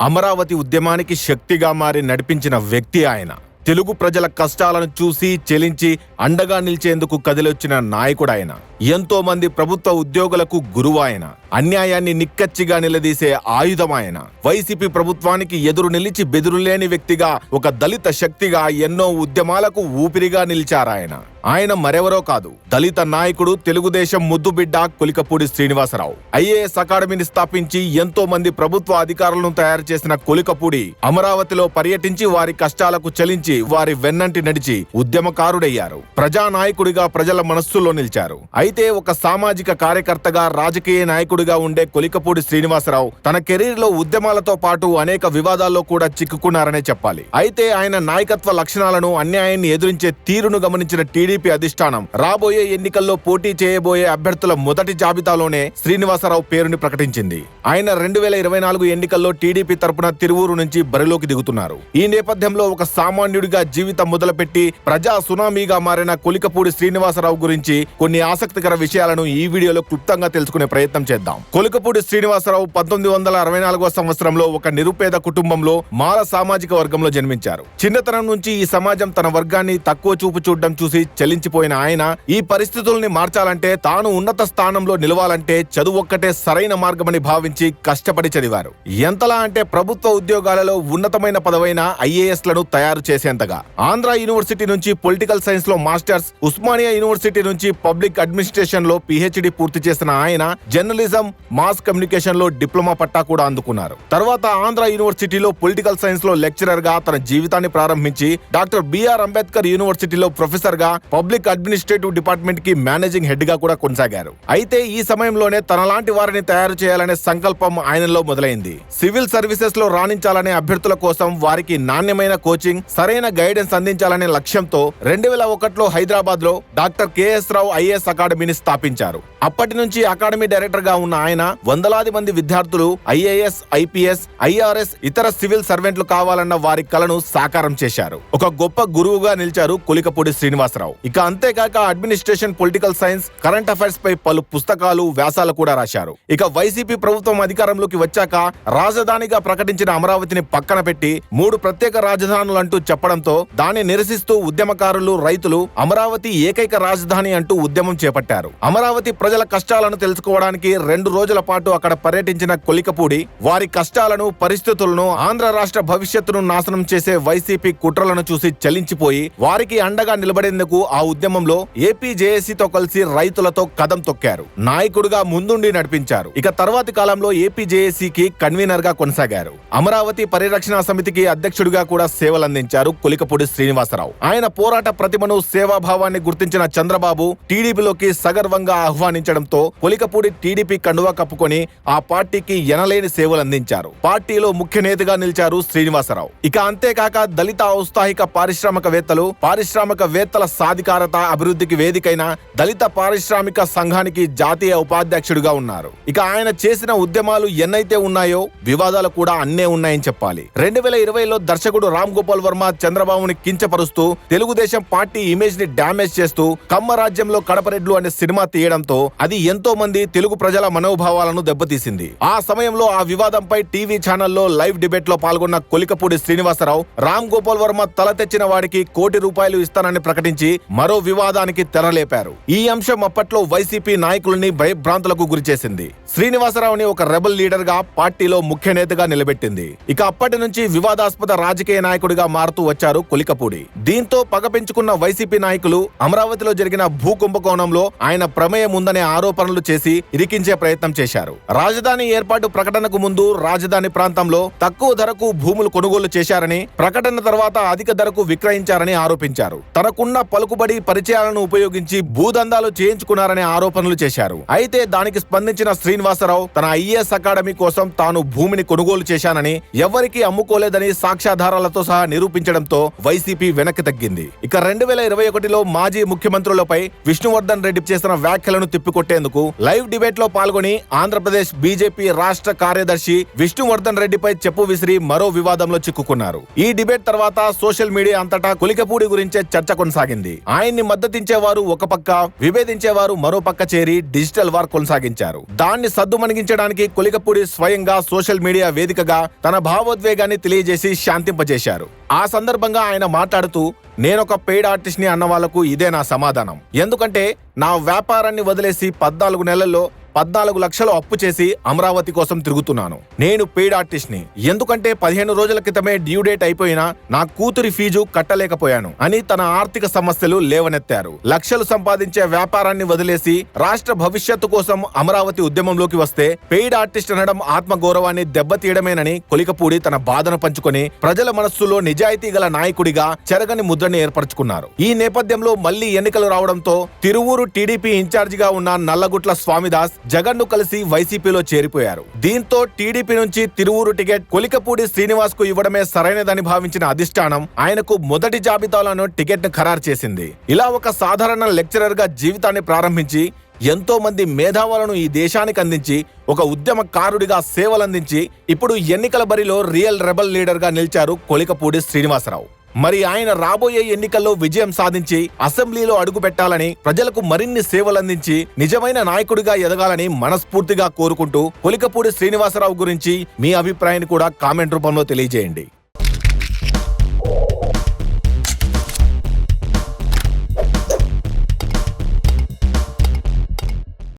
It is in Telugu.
అమరావతి ఉద్యమానికి శక్తిగా మారి నడిపించిన వ్యక్తి ఆయన. తెలుగు ప్రజల కష్టాలను చూసి చెలించి అండగా నిలిచేందుకు కదిలొచ్చిన నాయకుడు ఆయన ఎంతో మంది ప్రభుత్వ ఉద్యోగులకు గురువు ఆయన అన్యాయాన్ని నిక్కచ్చిగా నిలదీసే ఆయుధం ఆయన వైసీపీ ప్రభుత్వానికి ఎదురు నిలిచి బెదురులేని వ్యక్తిగా ఒక దళిత శక్తిగా ఎన్నో ఉద్యమాలకు ఊపిరిగా నిలిచారాయన. ఆయన మరెవరో కాదు. దళిత నాయకుడు తెలుగుదేశం ముద్దుబిడ్డ కొలికపూడి శ్రీనివాసరావు. ఐఏఎస్ అకాడమీని స్థాపించి ఎంతో మంది ప్రభుత్వ అధికారులను తయారు చేసిన కొలికపూడి అమరావతిలో పర్యటించి వారి కష్టాలకు చలించి వారి వెన్నంటి నడిచి ఉద్యమకారుడయ్యారు. ప్రజానాయకుడిగా ప్రజల మనస్సులో నిలిచారు. అయితే ఒక సామాజిక కార్యకర్తగా రాజకీయ నాయకుడిగా ఉండే కొలికపూడి శ్రీనివాసరావు తన కెరీర్లో ఉద్యమాలతో పాటు అనేక వివాదాల్లో కూడా చిక్కుకున్నారనే చెప్పాలి. అయితే ఆయన నాయకత్వ లక్షణాలను అన్యాయాన్ని ఎదురించే తీరును గమనించిన టీ టీడీపీ అధిష్టానం. రాబోయే ఎన్నికల్లో పోటీ చేయబోయే అభ్యర్థుల మొదటి జాబితాలోనే శ్రీనివాసరావు పేరుని ప్రకటించింది. ఆయన రెండు వేల ఇరవై నాలుగు ఎన్నికల్లో టీడీపీ తరపున తిరువూరు నుంచి బరిలోకి దిగుతున్నారు. ఈ నేపథ్యంలో ఒక సామాన్యుడిగా జీవితం మొదలుపెట్టి ప్రజా సునామీగా మారిన కొలికపూడి శ్రీనివాసరావు గురించి కొన్ని ఆసక్తికర విషయాలను ఈ వీడియోలో క్లుప్తంగా తెలుసుకునే ప్రయత్నం చేద్దాం. కొలికపూడి శ్రీనివాసరావు పంతొమ్మిది వందల అరవై నాలుగో సంవత్సరంలో ఒక నిరుపేద కుటుంబంలో మాల సామాజిక వర్గంలో జన్మించారు. చిన్నతనం నుంచి ఈ సమాజం తన వర్గాన్ని తక్కువ చూపు చూడడం చూసి చలించిపోయిన ఆయన ఈ పరిస్థితుల్ని మార్చాలంటే తాను ఉన్నత స్థానంలో నిలవాలంటే చదువు ఒక్కటే సరైన మార్గమని భావించి కష్టపడి చదివారు. ఎంతలా అంటే ప్రభుత్వ ఉద్యోగాలలో ఉన్నతమైన పదవైన ఐఏఎస్లను తయారు చేసేంతగా. ఆంధ్ర యూనివర్సిటీ నుంచి పొలిటికల్ సైన్స్లో మాస్టర్స్ ఉస్మానియా యూనివర్సిటీ నుంచి పబ్లిక్ అడ్మినిస్ట్రేషన్లో పిహెచ్డి పూర్తి చేసిన ఆయన జర్నలిజం మాస్ కమ్యూనికేషన్లో డిప్లొమా పట్టా కూడా అందుకున్నారు. తర్వాత ఆంధ్ర యూనివర్సిటీలో పొలిటికల్ సైన్స్లో లెక్చరర్గా తన జీవితాన్ని ప్రారంభించి డాక్టర్ బిఆర్ అంబేద్కర్ యూనివర్సిటీలో ప్రొఫెసర్గా పబ్లిక్ అడ్మినిస్ట్రేటివ్ డిపార్ట్మెంట్కి మేనేజింగ్ హెడ్గా కూడా కొనసాగారు. అయితే ఈ సమయంలోనే తనలాంటి వారిని తయారు చేయాలనే సంకల్పం ఆయనలో మొదలైంది. సివిల్ సర్వీసెస్లో రాణించాలనే అభ్యర్థుల కోసం వారికి నాణ్యమైన కోచింగ్ సరైన గైడెన్స్ అందించాలనే లక్ష్యంతో రెండు వేల ఒకటిలో హైదరాబాద్లో డాక్టర్ కెఎస్ రావు ఐఏఎస్ అకాడమీని స్థాపించారు. అప్పటి నుంచి అకాడమీ డైరెక్టర్గా ఉన్న ఆయన వందలాది మంది విద్యార్థులు ఐఏఎస్ ఐపీఎస్ ఐఆర్ఎస్ ఇతర సివిల్ సర్వెంట్లు కావాలన్న వారి కలను సాకారం చేశారు. ఒక గొప్ప గురువుగా నిలిచారు కులికపూడి శ్రీనివాసరావు. ఇక అంతేకాక administration political science current affairs పై పలు పుస్తకాలు వ్యాసాలు కూడా రాశారు. ఇక వైసీపీ ప్రభుత్వం అధికారంలోకి వచ్చాక రాజధానిగా ప్రకటించిన అమరావతిని పక్కన పెట్టి మూడు ప్రత్యేక రాజధానులు అంటూ చెప్పడంతో దాన్ని నిరసిస్తూ ఉద్యమకారులు రైతులు అమరావతి ఏకైక రాజధాని అంటూ ఉద్యమం చేపట్టారు. అమరావతి ప్రజల కష్టాలను తెలుసుకోవడానికి రెండు రోజుల పాటు అక్కడ పర్యటించిన కొలికపూడి వారి కష్టాలను పరిస్థితులను ఆంధ్ర రాష్ట్ర భవిష్యత్తును నాశనం చేసే వైసీపీ కుట్రలను చూసి చలించిపోయి వారికి అండగా నిలబడేందుకు ఆ ఉద్యమంలో ఏపీ జేఏసీతో కలిసి రైతులతో కదం తొక్కారు. నాయకుడిగా ముందుండి నడిపించారు. ఇక తర్వాతి కాలంలో ఏపీ జేఏసీకి కన్వీనర్గా కొనసాగారు. అమరావతి పరిరక్షణ సమితికి అధ్యక్షుడిగా కూడా సేవలందించారు కొలికపూడి శ్రీనివాసరావు. ఆయన పోరాట ప్రతిమను సేవాభావాన్ని గుర్తించిన చంద్రబాబు టీడీపీలోకి సగర్వంగా ఆహ్వానించడంతో కొలికపూడి టీడీపీ కండువా కప్పుకొని ఆ పార్టీకి ఎనలేని సేవలందించారు. పార్టీలో ముఖ్య నేతగా నిలిచారు శ్రీనివాసరావు. ఇక అంతేకాక దళిత ఔత్సాహిక పారిశ్రామికవేత్తలు పారిశ్రామికవేత్తల సాధికారత అభివృద్ధికి వేదికైన దళిత పారిశ్రామిక సంఘానికి జాతీయ ఉపాధ్యక్షుడిగా ఉన్నారు. ఇక ఆయన చేసిన ఉద్యమాలు ఎన్నైతే ఉన్నాయో వివాదాలు కూడా అన్నే ఉన్నాయని చెప్పాలి. రెండు వేల ఇరవైలో దర్శకుడు రామ్ గోపాల్ వర్మ చంద్రబాబుని కించపరుస్తూ తెలుగుదేశం పార్టీ ఇమేజ్ని డ్యామేజ్ చేస్తూ కమ్మ రాజ్యంలో కడపరెడ్లు అనే సినిమా తీయడంతో అది ఎంతో మంది తెలుగు ప్రజల మనోభావాలను దెబ్బతీసింది. ఆ సమయంలో ఆ వివాదంపై టీవీ ఛానల్లో లైవ్ డిబేట్లో పాల్గొన్న కొలికపూడి శ్రీనివాసరావు రామ్ గోపాల్ వర్మ తల తెచ్చిన వాడికి కోటి రూపాయలు ఇస్తానని ప్రకటించి మరో వివాదానికి తెరలేపారు. ఈ అంశం అప్పట్లో వైసీపీ నాయకుల్ని భయభ్రాంతులకు గురిచేసింది. శ్రీనివాసరావుని ఒక రెబల్ లీడర్గా పార్టీలో ముఖ్య నేతగా నిలబెట్టింది. ఇక అప్పటి నుంచి వివాదాస్పద రాజకీయ నాయకుడిగా మారుతూ వచ్చారు కొలికపూడి. దీంతో పగ పెంచుకున్న వైసీపీ నాయకులు అమరావతిలో జరిగిన భూ కుంభకోణంలో ఆయన ప్రమేయం ఉందనే ఆరోపణలు చేసి ఇరికించే ప్రయత్నం చేశారు. రాజధాని ఏర్పాటు ప్రకటనకు ముందు రాజధాని ప్రాంతంలో తక్కువ ధరకు భూములు కొనుగోలు చేశారని ప్రకటన తర్వాత అధిక ధరకు విక్రయించారని ఆరోపించారు. తనకున్న పలుకుబడి పరిచయాలను ఉపయోగించి భూదందాలు చేయించుకున్నారనే ఆరోపణలు చేశారు. అయితే దానికి స్పందించిన శ్రీనివాసరావు తన ఐఏఎస్ అకాడమీ కోసం తాను భూమిని కొనుగోలు చేశానని ఎవరికీ అమ్ముకోలేదని సాక్ష్యాధారాలతో సహా నిరూపించడంతో వైసీపీ వెనక్కి తగ్గింది. ఇక రెండు వేల ఇరవై ఒకటిలో మాజీ ముఖ్యమంత్రులపై విష్ణువర్ధన్ రెడ్డి చేసిన వ్యాఖ్యలను తిప్పికొట్టేందుకు లైవ్ డిబేట్లో పాల్గొని ఆంధ్రప్రదేశ్ బీజేపీ రాష్ట్ర కార్యదర్శి విష్ణువర్ధన్ రెడ్డిపై చెప్పు విసిరి మరో వివాదంలో చిక్కుకున్నారు. ఈ డిబేట్ తర్వాత సోషల్ మీడియా అంతటా కులికపూడి గురించే చర్చ కొనసాగింది. ఆయన్ని మద్దతించేవారు ఒక పక్క విభేదించేవారు మరో పక్క చేరి డిజిటల్ వార్ కొనసాగించారు. దాన్ని సద్దుమణిగించడానికి కొలికపూడి స్వయంగా సోషల్ మీడియా వేదికగా తన భావోద్వేగాన్ని తెలియజేసి శాంతింపజేశారు. ఆ సందర్భంగా ఆయన మాట్లాడుతూ నేనొక పెయిడ్ ఆర్టిస్ట్ని అన్న వాళ్ళకు ఇదే నా సమాధానం. ఎందుకంటే నా వ్యాపారాన్ని వదిలేసి పద్నాలుగు నెలల్లో పద్నాలుగు లక్షలు అప్పు చేసి అమరావతి కోసం తిరుగుతున్నాను. నేను పెయిడ్ ఆర్టిస్ట్ని. ఎందుకంటే పదిహేను రోజుల క్రితమే డ్యూ డేట్ అయిపోయినా నా కూతురి ఫీజు కట్టలేకపోయాను అని తన ఆర్థిక సమస్యలు లేవనెత్తారు. లక్షలు సంపాదించే వ్యాపారాన్ని వదిలేసి రాష్ట్ర భవిష్యత్తు కోసం అమరావతి ఉద్యమంలోకి వస్తే పెయిడ్ ఆర్టిస్ట్ అనడం ఆత్మగౌరవాన్ని దెబ్బతీయడమేనని కొలికపూడి తన బాధను పంచుకొని ప్రజల మనస్సులో నిజాయితీ గల నాయకుడిగా చెరగని ముద్రని ఏర్పరచుకున్నారు. ఈ నేపథ్యంలో మళ్ళీ ఎన్నికలు రావడంతో తిరువూరు టీడీపీ ఇన్ఛార్జిగా ఉన్న నల్లగుట్ల స్వామిదాస్ జగన్ను కలిసి వైసీపీలో చేరిపోయారు. దీంతో టీడీపీ నుంచి తిరువూరు టికెట్ కొలికపూడి శ్రీనివాస్కు ఇవ్వడమే సరైనదని భావించిన అధిష్టానం ఆయనకు మొదటి జాబితాలోనూ టికెట్ను ఖరారు చేసింది. ఇలా ఒక సాధారణ లెక్చరర్గా జీవితాన్ని ప్రారంభించి ఎంతో మంది మేధావులను ఈ దేశానికి అందించి ఒక ఉద్యమకారుడిగా సేవలందించి ఇప్పుడు ఎన్నికల బరిలో రియల్ రెబల్ లీడర్గా నిలిచారు కొలికపూడి శ్రీనివాసరావు. మరి ఆయన రాబోయే ఎన్నికల్లో విజయం సాధించి అసెంబ్లీలో అడుగు పెట్టాలని ప్రజలకు మరిన్ని సేవలందించి నిజమైన నాయకుడిగా ఎదగాలని మనస్ఫూర్తిగా కోరుకుంటూ కొలికపూడి శ్రీనివాసరావు గురించి మీ అభిప్రాయాన్ని కూడా కామెంట్ రూపంలో తెలియజేయండి.